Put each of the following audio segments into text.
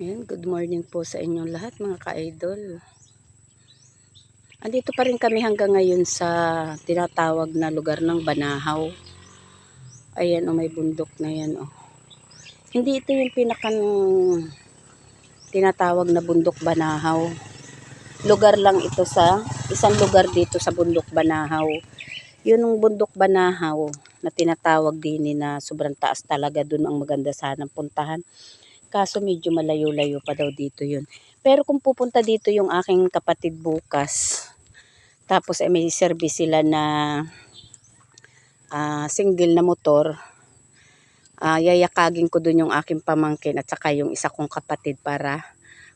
Ayan, good morning po sa inyong lahat mga ka-idol. Andito pa rin kami hanggang ngayon sa tinatawag na lugar ng Banahaw. Ayan o, may bundok na yan o. Hindi ito yung pinakang tinatawag na bundok Banahaw. Lugar lang ito sa, isang lugar dito sa bundok Banahaw. Yun yung bundok Banahaw na tinatawag din na sobrang taas talaga dun ang maganda sanang puntahan. Kaso medyo malayo-layo pa daw dito yun. Pero kung pupunta dito yung aking kapatid bukas, tapos ay may service sila na ah, single na motor, ah, yayakagin ko dun yung aking pamangkin at saka yung isa kong kapatid para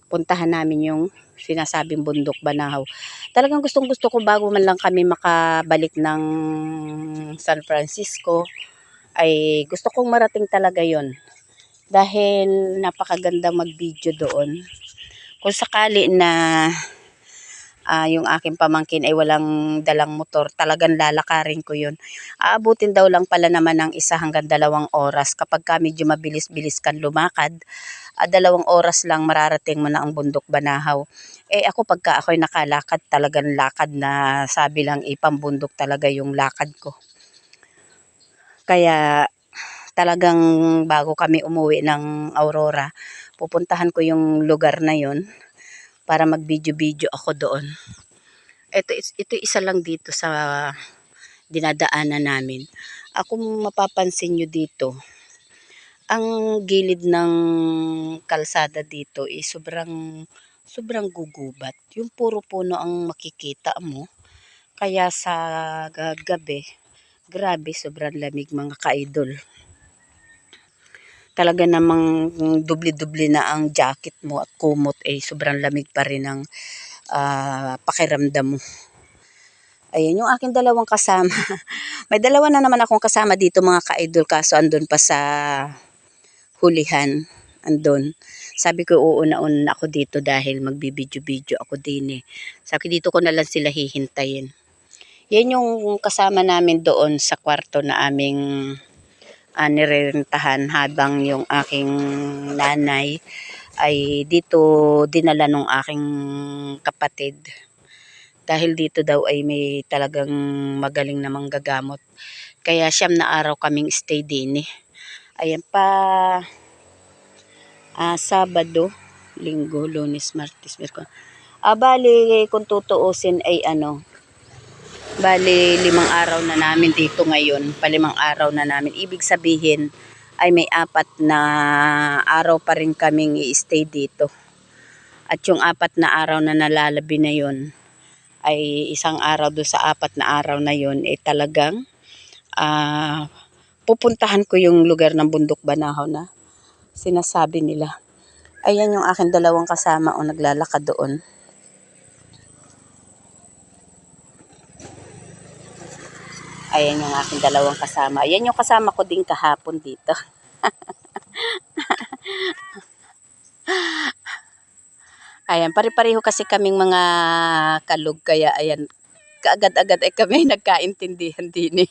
puntahan namin yung sinasabing bundok Banahaw. Talagang gustong gusto ko bago man lang kami makabalik ng San Francisco, ay gusto kong marating talaga yon dahil napakaganda mag-video doon. Kung sakali na ah, yung aking pamangkin ay walang dalang motor, talagang lalakarin ko yun. Aabutin daw lang pala naman ng isa hanggang dalawang oras. Kapag ka medyo mabilis-bilis kan lumakad, ah, dalawang oras lang mararating mo na ang bundok Banahaw. Eh ako pagka ako'y nakalakad, talagang lakad na sabi lang ipambundok talaga yung lakad ko. Kaya talagang bago kami umuwi ng Aurora, pupuntahan ko yung lugar na yon para mag-video-video ako doon. Ito, ito isa lang dito sa dinadaanan namin. Ako mapapansin nyo dito, ang gilid ng kalsada dito is sobrang sobrang gugubat. Yung puro puno ang makikita mo. Kaya sa gabi, grabe sobrang lamig mga ka-idol talaga namang dubli-dubli na ang jacket mo at kumot ay sobrang lamig pa rin ang ah, pakiramdam mo. Ayan, yung aking dalawang kasama. May dalawa na naman akong kasama dito mga ka-idol kaso andun pa sa hulihan. Andun. Sabi ko uuna-una na ako dito dahil magbibidyo-video ako din eh. Sabi ko dito ko na lang sila hihintayin. Yan yung kasama namin doon sa kwarto na aming uh, nirerentahan habang yung aking nanay ay dito dinala nung aking kapatid. Dahil dito daw ay may talagang magaling na manggagamot. Kaya siyam na araw kaming stay din eh. Ayan pa ah, Sabado, Linggo, Lunes, Martes, Miyerkules. Ah, kung tutuusin ay ano, Bali, limang araw na namin dito ngayon. Palimang araw na namin. Ibig sabihin ay may apat na araw pa rin kaming i-stay dito. At yung apat na araw na nalalabi na yon ay isang araw do sa apat na araw na yon ay talagang uh, pupuntahan ko yung lugar ng bundok Banahaw na sinasabi nila. Ayan yung aking dalawang kasama o naglalakad doon. Ayan yung aking dalawang kasama. Ayan yung kasama ko din kahapon dito. ayan, pare-pareho kasi kaming mga kalug. Kaya ayan, kaagad-agad ay kami nagkaintindihan din eh.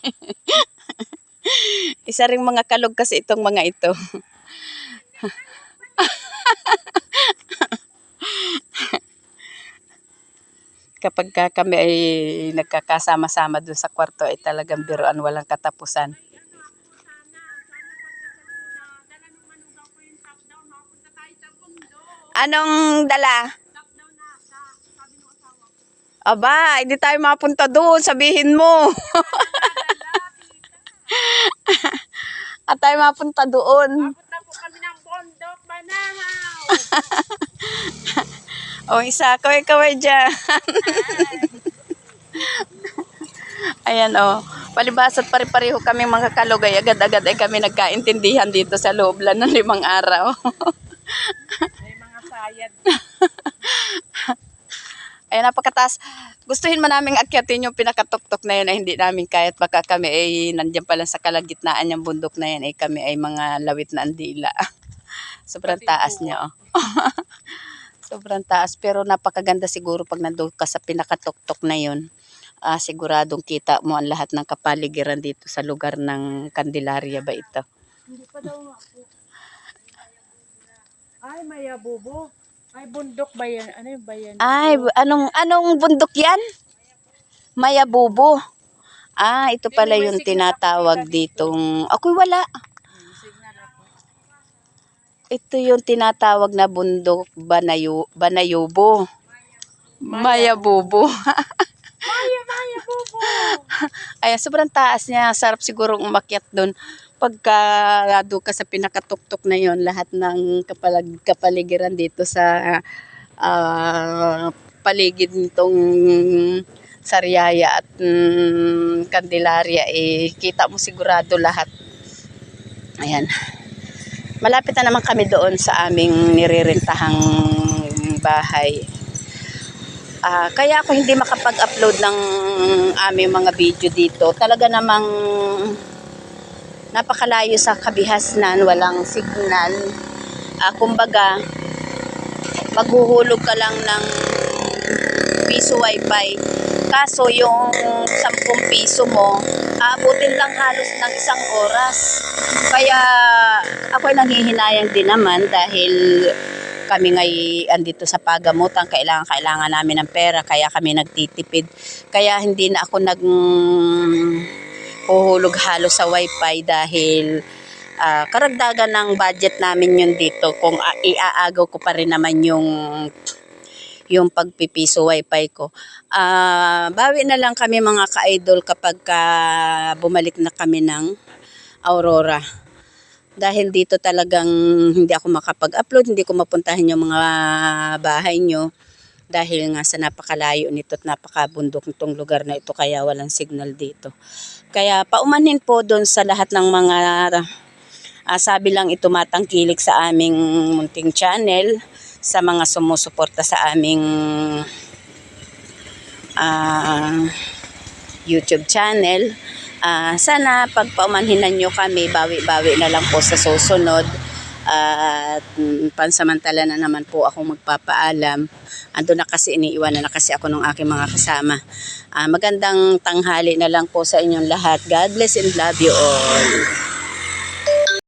Isa ring mga kalug kasi itong mga ito. Kapag ka kami ay nagkakasama-sama doon sa kwarto ay talagang biruan walang katapusan. Anong dala? Aba, hindi tayo mapunta doon. Sabihin mo. At tayo mapunta doon. Mapunta po kami ng bondok, banahaw. O isa, kaway-kaway dyan. Ayan o. Palibas at pare-pareho kami mga kalugay. Agad-agad ay kami nagkaintindihan dito sa loob lang ng limang araw. May mga sayad. Ayan, napakataas. Gustuhin man namin akyatin yung pinakatuktok na yun ay hindi namin kahit baka kami ay nandiyan pa lang sa kalagitnaan yung bundok na yan ay kami ay mga lawit na andila. Sobrang taas niya oh. Sobrang taas pero napakaganda siguro pag nandoon ka sa pinakatuktok na yun. Uh, siguradong kita mo ang lahat ng kapaligiran dito sa lugar ng Candelaria ba ito? Hindi pa daw po. Ay, mayabubo. Ay, bundok ba yan? Ano yung ba yan? Ay, anong anong bundok 'yan? Mayabubo. Ah, ito pala yung tinatawag ditong Ako'y wala. Ito yung tinatawag na bundok Banayo, Banayobo. Mayabubo. Maya, mayabubo. Ay, sobrang taas niya. Sarap sigurong umakyat doon. Pagka doon ka sa pinakatuktok na yon lahat ng kapalag, kapaligiran dito sa ah, paligid nitong Sariaya at mm, Candelaria, eh, kita mo sigurado lahat. Ayan. Malapit na naman kami doon sa aming nirirentahang bahay. Ah, kaya ako hindi makapag-upload ng aming mga video dito. Talaga namang napakalayo sa kabihasnan, walang signal. Ah, kumbaga, maghuhulog ka lang ng piso wifi. Kaso yung 10 piso mo, aabutin lang halos ng isang oras. Kaya ako'y nanghihinayang din naman dahil kami ngay andito sa pagamutan, kailangan kailangan namin ng pera, kaya kami nagtitipid. Kaya hindi na ako nag huhulog halos sa wifi dahil ah, karagdagan ng budget namin yun dito kung ah, iaagaw ko pa rin naman yung yung pagpipiso wifi ko. Ah, bawi na lang kami mga ka-idol kapag ka bumalik na kami ng Aurora. Dahil dito talagang hindi ako makapag-upload, hindi ko mapuntahan yung mga bahay nyo. Dahil nga sa napakalayo nito at napakabundok nitong lugar na ito kaya walang signal dito. Kaya paumanhin po doon sa lahat ng mga ah, sabi lang ito matangkilik sa aming munting channel, sa mga sumusuporta sa aming ah, YouTube channel. Ah, sana pagpaumanhinan nyo kami, bawi-bawi na lang po sa susunod. At mm, pansamantala na naman po ako magpapaalam. Ando na kasi iniiwanan na kasi ako ng aking mga kasama. Ah, magandang tanghali na lang po sa inyong lahat. God bless and love you all.